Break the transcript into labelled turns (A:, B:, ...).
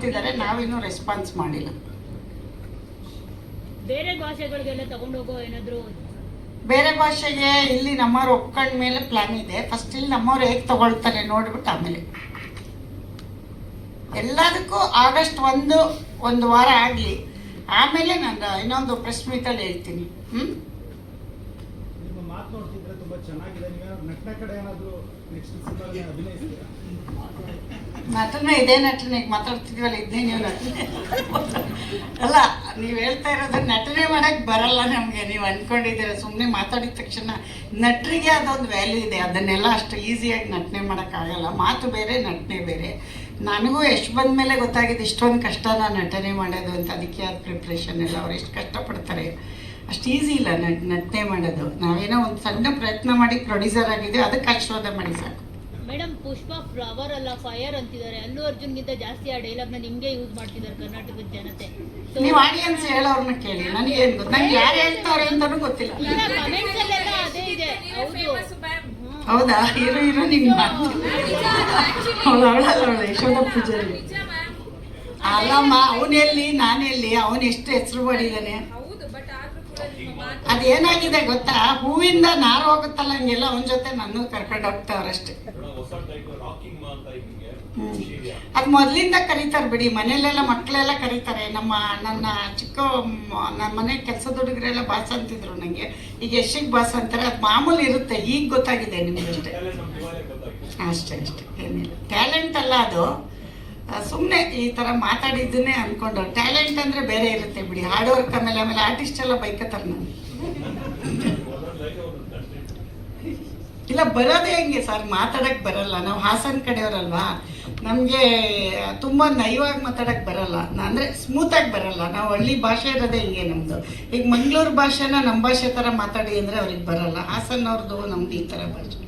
A: ಆಗ್ತಿದ್ದಾರೆ ನಾವಿನ್ನೂ ರೆಸ್ಪಾನ್ಸ್ ಮಾಡಿಲ್ಲ.
B: ಬೇರೆ ಭಾಷೆಗಳಿಗೆಲ್ಲ ತಗೊಂಡೋಗೋ ಏನಾದ್ರು
A: ಬೇರೆ ಭಾಷೆಗೆ ಇಲ್ಲಿ ನಮ್ಮವ್ರು ಒಪ್ಕೊಂಡ ಮೇಲೆ ಪ್ಲಾನ್ ಇದೆ. ಫಸ್ಟ್ ಇಲ್ಲಿ ನಮ್ಮವ್ರು ಹೇಗೆ ತಗೊಳ್ತಾರೆ ನೋಡ್ಬಿಟ್ಟು ಆಮೇಲೆ. ಎಲ್ಲದಕ್ಕೂ ಆಗಸ್ಟ್ ಒಂದು ಒಂದು ವಾರ ಆಗಲಿ. ಆಮೇಲೆ ನಾನು ಇನ್ನೊಂದು ಪ್ರೆಸ್ ಮೀಟಲ್ಲಿ ಹೇಳ್ತೀನಿ. ಹ್ಞೂ
C: ಮಾತು ನೋಡ್ತಿದ್ರೆ ತುಂಬಾ ಚೆನ್ನಾಗಿದೆ. ನೀವೇನಾದ್ರು ನಟನ ಕಡೆ ಏನಾದ್ರು ನೆಕ್ಸ್ಟ್ ಅಭಿನಯಿಸ್ತೀರಾ?
A: ನಟನೆ ಇದೇ, ನಟನೆ. ಈಗ ಮಾತಾಡ್ತಿದ್ವಲ್ಲ, ಇದ್ದೇ ನೀವು ನಟನೆ. ಅಲ್ಲ, ನೀವು ಹೇಳ್ತಾ ಇರೋದು ನಟನೆ ಮಾಡಕ್ಕೆ ಬರಲ್ಲ ನಮಗೆ. ನೀವು ಅನ್ಕೊಂಡಿದ್ದೀರ ಸುಮ್ಮನೆ ಮಾತಾಡಿದ ತಕ್ಷಣ ನಟರಿಗೆ ಅದೊಂದು ವ್ಯಾಲ್ಯೂ ಇದೆ. ಅದನ್ನೆಲ್ಲ ಅಷ್ಟು ಈಸಿಯಾಗಿ ನಟನೆ ಮಾಡೋಕ್ಕಾಗಲ್ಲ ಮಾತು ಬೇರೆ, ನಟನೆ ಬೇರೆ. ನನಗೂ ಎಷ್ಟು ಬಂದ ಮೇಲೆ ಗೊತ್ತಾಗಿದೆ, ಇಷ್ಟೊಂದು ಕಷ್ಟ ನಾನು ನಟನೆ ಮಾಡೋದು ಅಂತ. ಅದಕ್ಕೆ ಅದು ಪ್ರಿಪ್ರೇಷನ್ ಎಲ್ಲ ಅವ್ರು ಎಷ್ಟು ಕಷ್ಟಪಡ್ತಾರೆ. ಅಷ್ಟು ಈಸಿ ಇಲ್ಲ ನಟ್ ನಟನೆ ಮಾಡೋದು. ನಾವೇನೋ ಒಂದು ಸಣ್ಣ ಪ್ರಯತ್ನ ಮಾಡಿ ಪ್ರೊಡ್ಯೂಸರ್ ಆಗಿದ್ದೀವಿ ಅದಕ್ಕೆ ಆಶೀರ್ವಾದ ಮಾಡಿ ಸಾಕು.
B: ಮೇಡಮ್ ಪುಷ್ಪ ಫ್ಲವರ್ ಅಲ್ಲ ಫೈರ್ ಅಂತಿದ್ದಾರೆ. ಅಲ್ಲು ಅರ್ಜುನ್ಗಿಂತ ಜಾಸ್ತಿ ಆ ಡೈಲಾಗ್ನ ನಿಮಗೆ ಯೂಸ್ ಮಾಡ್ತಿದ್ದಾರೆ ಕರ್ನಾಟಕದ ಜನತೆ.
A: ನೀವು ಆಡಿಯನ್ಸ್ ಹೇಳೋರ್ನ ಕೇಳಿ ನನಗೆ ಏನು ಗೊತ್ತು? ನಂಗೆ ಯಾರು ಹೇಳ್ತಾರೆ ಅಂತಾನು ಗೊತ್ತಿಲ್ಲ.
B: ಇಲ್ಲ ಕಮೆಂಟ್ಸ್ ಅಲ್ಲೆಲ್ಲ ಅದೇ ಇದೆ. ಹೌದು.
A: ಹೌದಾ? ಇರೋ ಇರೋ ನಿಂಗೆ ಅವಳು ಅವಳಲ್ಲ ಅವಳು ಯಶೋಧ ಪೂಜಾರಿ. ಅಲ್ಲಮ್ಮ ಅವನೆಲ್ಲಿ ನಾನೆಲ್ಲಿ ಅವನು ಎಷ್ಟು ಹೆಸರು ಮಾಡಿದ್ದಾನೆ
D: ಹೌದು ಬಟ್ ಆದ್ರೂ ಕೂಡ ನಿಮ್ಮ ಮಾತು
A: ಅದೇನಾಗಿದೆ ಗೊತ್ತಾ? ಹೂವಿಂದ ನಾರು ಹೋಗುತ್ತಲ್ಲ, ಹಂಗೆಲ್ಲ ಅವನ ಜೊತೆ ನನ್ನ ಕರ್ಕೊಂಡು ಹೋಗ್ತಾವ್ರಷ್ಟೇ. ಅದು ಮೊದಲಿಂದ ಕರೀತಾರೆ ಬಿಡಿ. ಮನೇಲೆಲ್ಲ ಮಕ್ಕಳೆಲ್ಲ ಕರೀತಾರೆ. ನಮ್ಮ ನನ್ನ ಚಿಕ್ಕ ನಮ್ಮ ಮನೆ ಕೆಲಸದ ಹುಡುಗರೆಲ್ಲ ಬಾಸ್ ಅಂತಿದ್ರು ನನಗೆ ಈಗ ಯಶಿಗೆ ಬಾಸ್ ಅಂತಾರೆ. ಅದು ಮಾಮೂಲಿ ಇರುತ್ತೆ. ಈಗ ಗೊತ್ತಾಗಿದೆ
E: ನಮ್ಗೆ ಇವಾಗಲೇ
A: ಅಷ್ಟೇ ಅಷ್ಟೇ. ಏನಿಲ್ಲ. ಟ್ಯಾಲೆಂಟ್ ಅಲ್ಲ ಅದು. ಸುಮ್ಮನೆ ಈ ಥರ ಮಾತಾಡಿದ್ದನ್ನೇ ಅಂದ್ಕೊಂಡು ಟ್ಯಾಲೆಂಟ್ ಅಂದರೆ ಬೇರೆ ಇರುತ್ತೆ ಬಿಡಿ. ಹಾರ್ಡ್ ಆಮೇಲೆ ಆಮೇಲೆ ಆರ್ಟಿಸ್ಟ್ ಎಲ್ಲ ಬೈಕತ್ತಾರೆ ನಾನು. ಇಲ್ಲ, ಬರೋದೇ ಹೆಂಗೆ ಸರ್? ಮಾತಾಡಕ್ಕೆ ಬರಲ್ಲ. ನಾವು ಹಾಸನ ಕಡೆಯವರಲ್ವಾ? ನಮಗೆ ತುಂಬ ನಯವಾಗಿ ಮಾತಾಡಕ್ಕೆ ಬರಲ್ಲ. ಅಂದರೆ ಸ್ಮೂತಾಗಿ ಬರಲ್ಲ. ನಾವು ಹಳ್ಳಿ ಭಾಷೆ ಇರೋದೇ ಹಿಂಗೆ ನಮ್ಮದು ಈಗ ಮಂಗಳೂರು ಭಾಷೆನ ನಮ್ಮ ಭಾಷೆ ಥರ ಮಾತಾಡಿ ಅಂದರೆ ಅವ್ರಿಗೆ ಬರಲ್ಲ. ಹಾಸನವ್ರದ್ದು ನಮ್ದು ಈ ಥರ ಭಾಷೆ.